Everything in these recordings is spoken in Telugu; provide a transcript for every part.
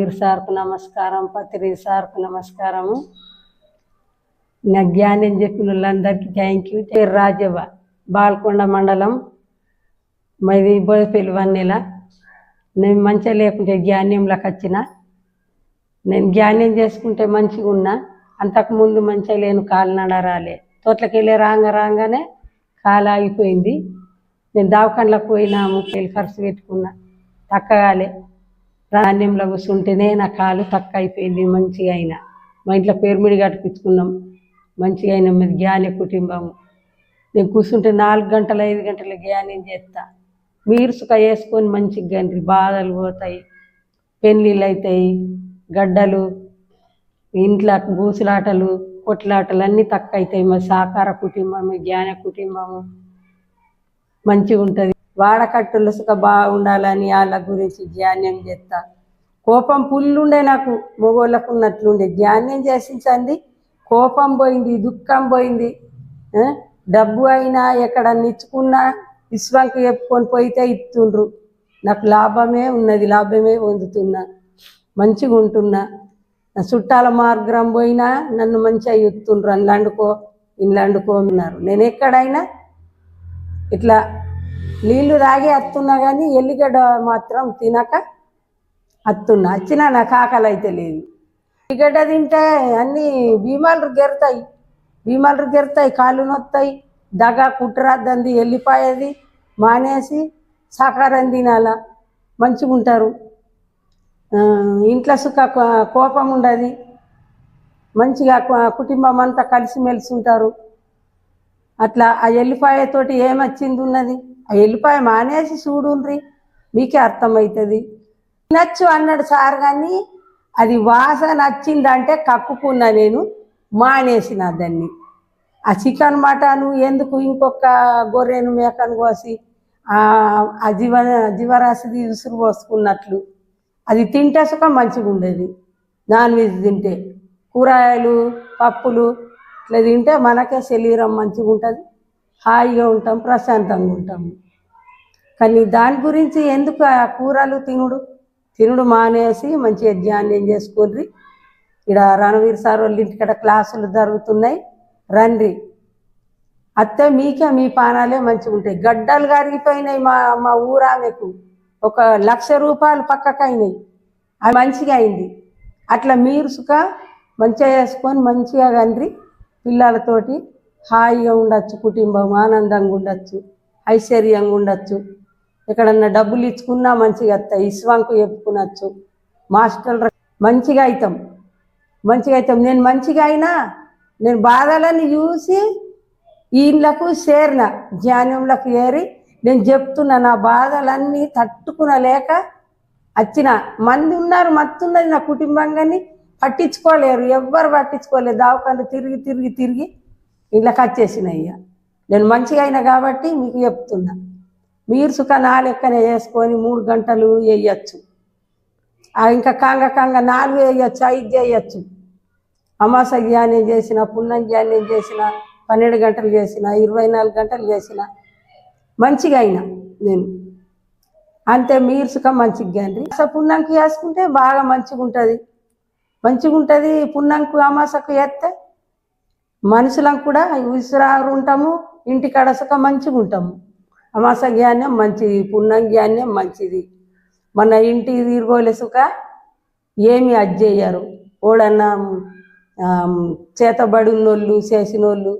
రణవీర్ సార్కు నమస్కారం పత్రి సార్కు నమస్కారము. నా జ్ఞానం చెప్పిన వాళ్ళందరికీ థ్యాంక్ యూ రాజవ్వ బాల్కొండ మండలం మాది బోధపల్లి వన్నెల. నేను మంచిగా లేకుంటే జ్ఞానంలోకి వచ్చిన నేను జ్ఞానం చేసుకుంటే మంచిగా ఉన్నా. అంతకుముందు మంచిగా లేను కాలినడ రాలే తోటలకి వెళ్ళి రాంగ రాగానే కాలు ఆగిపోయింది. నేను దావకండ్లకు పోయినా ముప్పై ఖర్చు పెట్టుకున్నా. తక్కగాలే. ధాన్యంలో కూర్చుంటేనే నా కాలు తక్క అయిపోయింది మంచిగా అయినా. మా ఇంట్లో పేరుమిడి కట్టించుకున్నాం. మంచిగా అయినా మీద జ్ఞాన కుటుంబం. నేను కూర్చుంటే నాలుగు గంటలు ఐదు గంటల జ్ఞానం చేస్తా. మీరు సుఖ వేసుకొని మంచిగా గండ్రి బాధలు పోతాయి పెళ్ళిళ్ళు అవుతాయి గడ్డలు ఇంట్లో బూసులాటలు కొట్లాటలు అన్నీ తక్కువ అవుతాయి మా సాకార కుటుంబం జ్ఞాన కుటుంబము మంచిగా ఉంటుంది. వాడకట్టులు సుఖ బాగుండాలని వాళ్ళ గురించి ధ్యానం చేస్తా. కోపం పుల్లుండే నాకు మొగోళ్ళకు ఉన్నట్లుండే ధ్యానం చేసించండి కోపం పోయింది దుఃఖం పోయింది. డబ్బు అయినా ఎక్కడ నిచ్చుకున్నా విశ్వంకి చెప్పుకొని పోయితే ఇస్తుండ్రు నాకు లాభమే ఉన్నది లాభమే పొందుతున్నా. మంచిగా ఉంటున్నా. నా చుట్టాల మార్గం పోయినా నన్ను మంచిగా ఇస్తుండ్రు అందులో వండుకో ఇంట్లో వండుకోన్నారు నేను ఎక్కడైనా ఇట్లా నీళ్ళు తాగి అత్తున్నా కానీ ఎల్లిగడ్డ మాత్రం తినక అత్తున్నా. వచ్చినా నాకు ఆకలి అయితే లేదు. ఎల్లిగడ్డ తింటే అన్ని భీమాలు గెరుతాయి భీమాలు గెరుతాయి కాళ్ళు నొత్తాయి. దగ కుట్రద్దంది ఎల్లిపాయది మానేసి సాకారం తినాల. మంచిగా ఉంటారు ఇంట్లో సుఖ కోపం ఉండదు. మంచిగా కుటుంబం అంతా కలిసిమెలిసి ఉంటారు. అట్లా ఆ ఎల్లిపాయతోటి ఏమొచ్చింది ఉన్నది? ఆ మానేసి చూడుండ్రి. మీకే అర్థమవుతుంది నచ్చు అన్నాడు సార్ కానీ అది వాసన నచ్చిందంటే కక్కుకున్నా నేను మానేసిన దాన్ని. ఆ చికెన్ మటను ఎందుకు ఇంకొక గొర్రెను మేకను కోసి ఆ ఆ జీవ జీవరాశిది ఉసురు పోసుకున్నట్లు. అది తింటే సుఖం మంచిగా ఉండేది నాన్ వెజ్ తింటే కూరగాయలు పప్పులు ఇట్లా తింటే మనకే శరీరం మంచిగా ఉంటుంది హాయిగా ఉంటాం ప్రశాంతంగా ఉంటాం. కానీ దాని గురించి ఎందుకు ఆ కూరలు తినుడు? తినుడు మానేసి మంచిగా ధ్యానం చేసుకోర్రి ఇక్కడ రణవీర్ సార్ వాళ్ళ ఇంటికాడ క్లాసులు జరుగుతున్నాయి. రండి. అత్తే మీకే మీ పానాలే మంచిగా ఉంటాయి. గడ్డలు కరిగిపోయినాయి మా మా ఊరామెకు ఒక లక్ష రూపాయలు పక్కకు అయినాయి అది మంచిగా అయింది. అట్లా మీరు సుఖ మంచిగా చేసుకొని మంచిగా కండ్రి పిల్లలతోటి హాయిగా ఉండొచ్చు కుటుంబం ఆనందంగా ఉండొచ్చు ఐశ్వర్యంగా ఉండొచ్చు. ఎక్కడన్నా డబ్బులు ఇచ్చుకున్నా మంచిగా వస్తాయి ఇస్వాంకు చెప్పుకునొచ్చు. మాస్టర్ మంచిగా అవుతాం. మంచిగా అవుతాం. నేను మంచిగా అయినా నేను బాధలని చూసి వీళ్ళకు చేరిన జ్ఞానంలోకి ఏరి నేను చెప్తున్నా నా బాధలన్నీ తట్టుకునలేక వచ్చిన. మంది ఉన్నారు మత్తున్నది నా కుటుంబం కానీ పట్టించుకోలేరు. ఎవ్వరు పట్టించుకోలేరు దావకాలు తిరిగి తిరిగి తిరిగి ఇళ్ళకి వచ్చేసిన నేను మంచిగా అయినా కాబట్టి మీకు చెప్తున్నా. మీరు సుఖ నా లెక్కనే వేసుకొని మూడు గంటలు వేయచ్చు. ఇంకా కాంగ కాంగ నాలుగు వేయచ్చు ఐదు చేయొచ్చు అమాస ధ్యానం చేసిన పుణ్యం ధ్యానం చేసిన పన్నెండు గంటలు చేసిన ఇరవై నాలుగు గంటలు చేసిన మంచిగా అయినా నేను. అంతే మీరు సుఖం మంచిగా అసలు పున్నంకి వేసుకుంటే బాగా మంచిగా ఉంటుంది మంచిగా ఉంటుంది పుణ్యంకు అమాసకు వేస్తే మనుషులం కూడా విసురారు ఉంటాము ఇంటికాడ సుఖ మంచిగా ఉంటాము అమాస జ్ఞానం మంచిది పుణ్యం జ్ఞానం మంచిది. మన ఇంటి తీరుగోలేసుక ఏమి అజ్జేయరు ఓడన్నా చేతబడి ఉన్నోళ్ళు చేసినోళ్ళు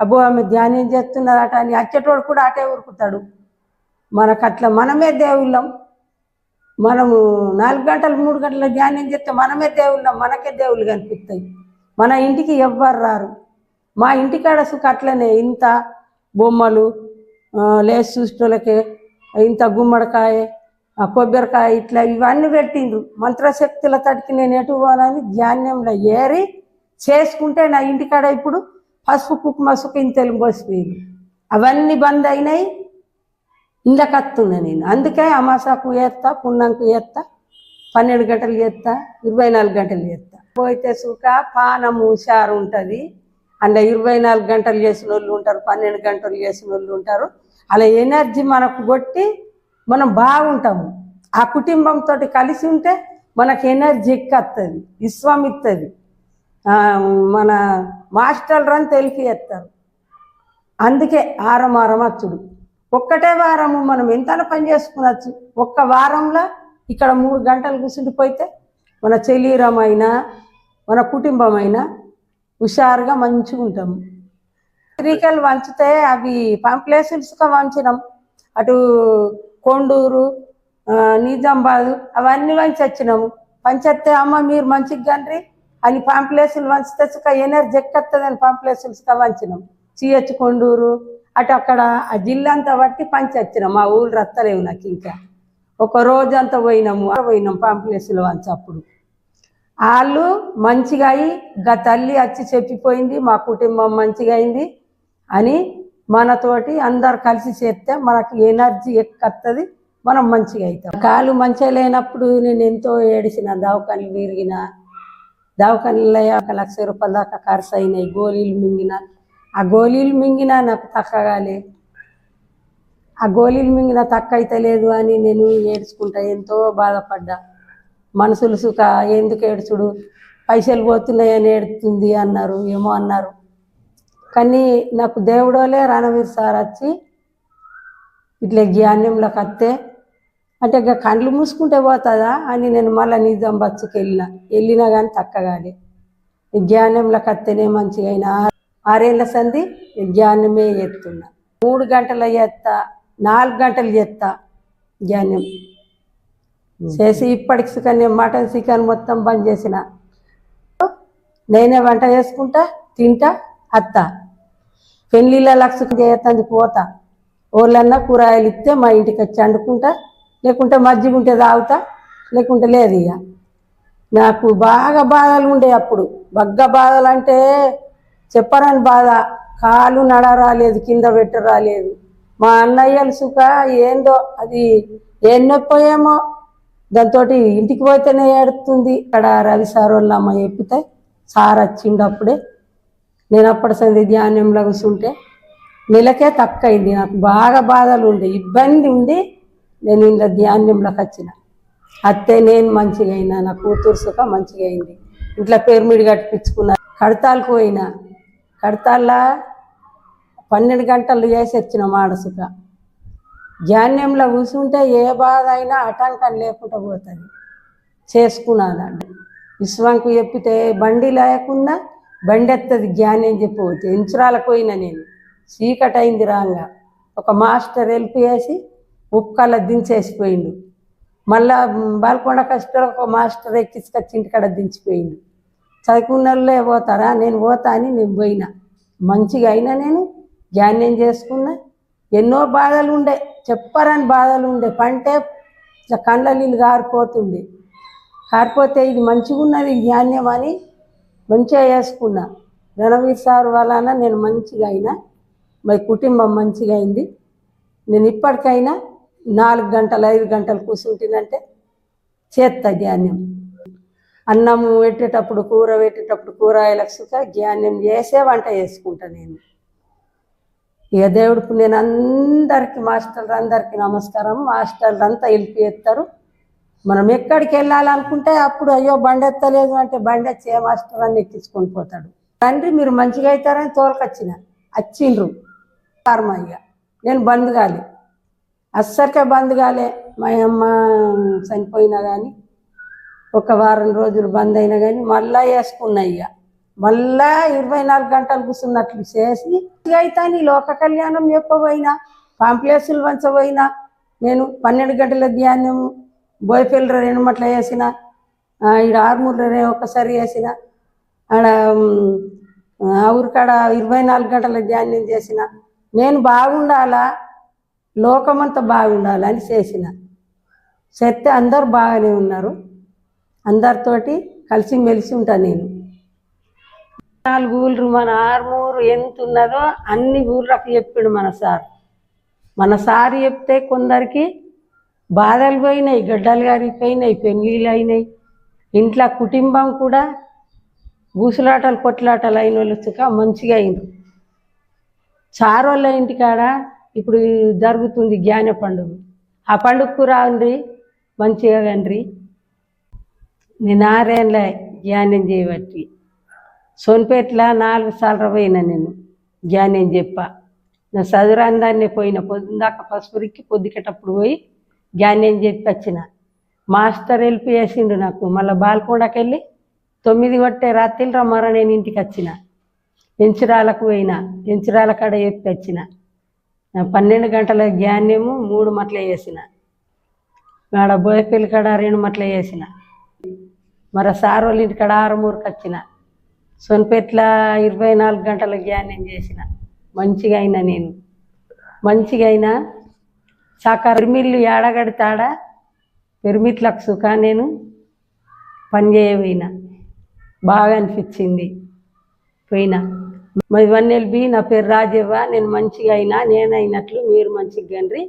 అబ్బో ఆమె ధ్యానం చేస్తున్నదట అని అచ్చేటోడు కూడా అటే ఉరుకుతాడు మనకు అట్లా మనమే దేవుళ్ళం. మనము నాలుగు గంటలు మూడు గంటల ధ్యానం చేస్తే మనమే దేవుళ్ళం మనకే దేవుళ్ళు కనిపిస్తాయి. మన ఇంటికి ఎవ్వరు రారు. మా ఇంటికాడ సుఖ అట్లనే ఇంత బొమ్మలు లేచి చూసేటోళ్ళకి ఇంత గుమ్మడికాయ కొబ్బరికాయ ఇట్లా ఇవన్నీ పెట్టిండ్రు. మంత్రశక్తుల తటికి నేను ఎటు పోవాలని ధ్యానంలో ఏరి చేసుకుంటే నా ఇంటికాడ ఇప్పుడు పసుపు కుక్కుమ సుఖ ఇంతలు పోసిపోయింది. అవన్నీ బంద్ అయినాయి. ఇండ్లకి నేను. అందుకే అమాసాకు వేస్తా పున్నంకు వేస్తా పన్నెండు గంటలు చేస్తా ఇరవై నాలుగు గంటలు చేస్తా పోయితే సుఖ పానము హుషారు ఉంటుంది. అందులో ఇరవై నాలుగు గంటలు చేసిన వాళ్ళు ఉంటారు పన్నెండు గంటలు చేసిన వాళ్ళు ఉంటారు. అలా ఎనర్జీ మనకు కొట్టి మనం బాగుంటాము. ఆ కుటుంబంతో కలిసి ఉంటే మనకు ఎనర్జీ ఎక్కత్తది విశ్వం ఇస్తుంది మన మాస్టర్లు అని తెలిపి ఎత్తారు అందుకే ఆరం ఆరం అచ్చుడు. ఒక్కటే వారము మనం ఎంత పని చేసుకునొచ్చు ఒక్క వారంలో ఇక్కడ మూడు గంటలు కూర్చుండిపోతే మన శరీరమైన మన కుటుంబమైనా హుషారుగా మంచిగా ఉంటాము పత్రికలు వంచితే అవి పాంప్లేసులుగా వంచినాం. అటు కొండూరు నిజామాబాద్ నిజామాబాదు అవన్నీ వంచి వచ్చినాము పంచేస్తే అమ్మ మీరు మంచిగా కండ్రి అని పాంప్లేసులు వంచితే సుఖ ఎనర్జీ ఎక్కత్తది అని పాంప్లేసులుగా వంచినాం. సిహెచ్ కొండూరు అటు అక్కడ ఆ జిల్లా అంతా బట్టి పంచి వచ్చినాం. మా ఊళ్ళు రత్తలేవు నాకు ఇంకా ఒక రోజంతా పోయినాము పోయినాం పాంప్లేసులు వంచప్పుడు. వాళ్ళు మంచిగా అయి గా తల్లి వచ్చి చెప్పిపోయింది మా కుటుంబం మంచిగా అయింది అని మనతోటి అందరు కలిసి చేస్తే మనకు ఎనర్జీ ఎక్కత్తది మనం మంచిగా అవుతాం. కాలు మంచిగా లేనప్పుడు నేను ఎంతో ఏడిసిన దవాఖానలు విరిగిన దవాఖానలో ఒక లక్ష రూపాయల దాకా ఖర్చు అయినాయి గోళీలు మింగిన. ఆ గోళీలు మింగినా నాకు తక్కగాలే. ఆ గోళీలు మింగిన తక్క అయితే లేదు అని నేను ఏడ్చుకుంటా ఎంతో బాధపడ్డా. మనసులు సుఖ ఎందుకు ఏడ్చుడు? పైసలు పోతున్నాయని ఏడుతుంది అన్నారు ఏమో అన్నారు. కానీ నాకు దేవుడోలే రణవీర్ సార్ వచ్చి ఇట్లా జ్ఞాన్యంలోకి వస్తే అంటే ఇక కండ్లు మూసుకుంటే పోతుందా అని నేను మళ్ళీ నిజాం బస్సుకి వెళ్ళిన. వెళ్ళినా కానీ తక్కగాలి. జ్ఞానంలోకి వస్తేనే మంచిగా అయినా. ఆరేళ్ళ సంది జ్ఞానమే ఎత్తున్నా. మూడు గంటల ఎత్త నాలుగు గంటలు ఎత్త జ్ఞానం. చేసి ఇప్పటికి చికెన్ మటన్ చికెన్ మొత్తం బంద్ చేసిన. నేనే వంట చేసుకుంటా తింటా అత్త. పెళ్ళిళ్ళ లక్ష చేయతందుకు పోతా. ఓళ్ళన్నా కూరగాయలు ఇస్తే మా ఇంటికి వచ్చి వండుకుంటా లేకుంటే మజ్జిగ ఉంటే తాగుతా లేకుంటే లేదు ఇక నాకు బాగా బాధలు ఉండే అప్పుడు. బగ్గ బాధలు అంటే చెప్పరని బాధ. కాలు నడ రాలేదు కింద పెట్ట రాలేదు మా అన్నయ్యలు సుఖ ఏందో అది ఏం నొప్పోయేమో దాంతో ఇంటికి పోతేనే ఏడుతుంది ఇక్కడ రవి సార్ వాళ్ళ అమ్మ చెప్పితే సార్ వచ్చిండు అప్పుడే. నేను అప్పటి సంది ధ్యానంలో కూర్చుంటే నెలకే తక్కువ అయింది నాకు. బాగా బాధలు ఉండే ఇబ్బంది ఉండి నేను ఇంట్లో ధ్యానంలోకి వచ్చిన. అత్తే నేను మంచిగా అయినా నా కూతురు సుఖ మంచిగా అయింది. ఇంట్లో పేరుమిడి కట్టిపించుకున్నా కడతాలకు పోయినా. కడతాల్లా పన్నెండు గంటలు చేసి వచ్చిన మాడ జాన్యంలో కూర్చుంటే ఏ బాధ అయినా ఆటంకం లేకుండా పోతుంది. చేసుకున్నాను విశ్వంకు చెప్పితే బండి లేకుండా బండి ఎత్తది జ్ఞానం చెప్పవచ్చు. ఇంచురాలకు పోయినా నేను. చీకటి అయింది రాంగా. ఒక మాస్టర్ వెళ్ళిపోయేసి ఉక్కల దించేసిపోయిండు. మళ్ళా బాల్కొండ కష్టాలు ఒక మాస్టర్ ఎక్కించుకొచ్చి ఇంటికాడ దించిపోయిండు. చదువుకున్న వాళ్ళే పోతారా? నేను పోతా అని నేను పోయినా. మంచిగా అయినా నేను జ్ఞానం చేసుకున్నా. ఎన్నో బాధలు ఉండే. చెప్పరని బాధలు ఉండే పంటే కళ్ళ కండ్ల నీళ్ళు కారిపోతుండే కారిపోతే ఇది మంచిగా ఉన్నది ధాన్యం అని మంచిగా వేసుకున్నా రణవీర్ సార్ వలన నేను మంచిగా అయినా మరి కుటుంబం మంచిగా అయింది. నేను ఇప్పటికైనా నాలుగు గంటలు ఐదు గంటలు కూర్చుంటుందంటే చేస్తా ధాన్యం. అన్నం పెట్టేటప్పుడు కూర పెట్టేటప్పుడు కూరగాయలకు సుఖ ధాన్యం చేసే వంట చేసుకుంటా నేను. ఇక దేవుడికి నేను అందరికీ మాస్టర్లు అందరికీ నమస్కారం. మాస్టర్లు అంతా వెళ్ళి ఎత్తారు మనం ఎక్కడికి వెళ్ళాలనుకుంటే అప్పుడు అయ్యో బండి ఎత్తలేదు అంటే బండి వచ్చి ఏ మాస్టర్ అని ఎక్కించుకొని పోతాడు. తండ్రి మీరు మంచిగా అవుతారని తోలుకొచ్చిన. వచ్చిండ్రు. కర్మ ఇక నేను బంద్ కాలే. అస్సరికే బంద్ కాలే. మా అమ్మ చనిపోయినా కానీ ఒక వారం రోజులు బంద్ అయినా కానీ మళ్ళా వేసుకున్నా ఇక. మళ్ళా ఇరవై నాలుగు గంటలు కూర్చున్నట్లు చేసి అయితే నీ లోక కళ్యాణం చెప్పబోయినా పాంప్లేసులు వంచబోయినా నేను పన్నెండు గంటల ధ్యానం బోయపల్లి రెండు మట్ల వేసిన ఈడ ఆరుమూరు ఒకసారి వేసిన ఆడ ఊరికాడ ఇరవై నాలుగు గంటల ధ్యానం చేసిన నేను బాగుండాలా? లోకమంతా బాగుండాలని చేసిన. చేస్తే అందరు బాగానే ఉన్నారు. అందరితోటి కలిసి మెలిసి ఉంటాను నేను. నాలుగు ఊళ్ళు మన ఆరుమూరు ఎంత ఉన్నదో అన్ని ఊళ్ళకి చెప్పిండు మన సార్. మన సార్ చెప్తే కొందరికి బాధలు పోయినాయి గడ్డలు గారిపోయినాయి పెళ్ళిళ్ళు అయినాయి. ఇంట్లో కుటుంబం కూడా బూసులాటలు కొట్లాటలు అయిన వాళ్ళు సుఖ మంచిగా అయినారు చారోళ్ళ ఇంటికాడ ఇప్పుడు జరుగుతుంది జ్ఞాన పండుగ. ఆ పండుగకు రాండ్రి మంచిగా కండ్రి నేను ఆరేళ్ళ ధ్యానం చేయబట్టి. సోన్పేటలో నాలుగు సార్లు పోయినా నేను. జ్ఞానం చెప్ప. నా చదువురాందాన్నే పోయిన పొద్దుందాక పసుపురికి పొద్దుకేటప్పుడు పోయి జ్ఞానం చెప్పి వచ్చిన. మాస్టర్ హెల్ప్ చేసిండు నాకు. మళ్ళీ బాల్కొండకి వెళ్ళి తొమ్మిది కొట్టే రాత్రి రమ్మార నేను ఇంటికి వచ్చిన. ఎంచురాలకు పోయిన. ఎంచురాల కాడ చెప్పి వచ్చిన. పన్నెండు గంటల ధ్యానము మూడు మట్ల వేసిన ఆడ బోయపల్లి కాడ రెండు మట్ల వేసిన మరి సార్ వాళ్ళ ఇంటికాడ ఆరు మూరుకి వచ్చిన. సొన్పేట్ల ఇరవై నాలుగు గంటల ధ్యానం చేసిన. మంచిగా అయినా నేను. మంచిగా అయినా సాకార పెరిమిళ్ళు ఏడగడతాడా పెరిమిట్లకు సుఖా నేను? పనిచేయబోయినా బాగా అనిపించింది. పోయినా. మరి బి నా పేరు రాజవ్వ. నేను మంచిగా అయినా నేను అయినట్లు మీరు మంచిగా గండ్రి.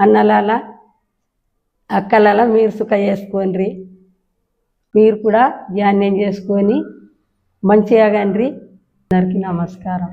అన్నలాల అక్కలాల మీరు సుఖ చేసుకోండి మీరు కూడా ధ్యానం చేసుకొని మంచిగా గండ్రి అందరికీ నమస్కారం.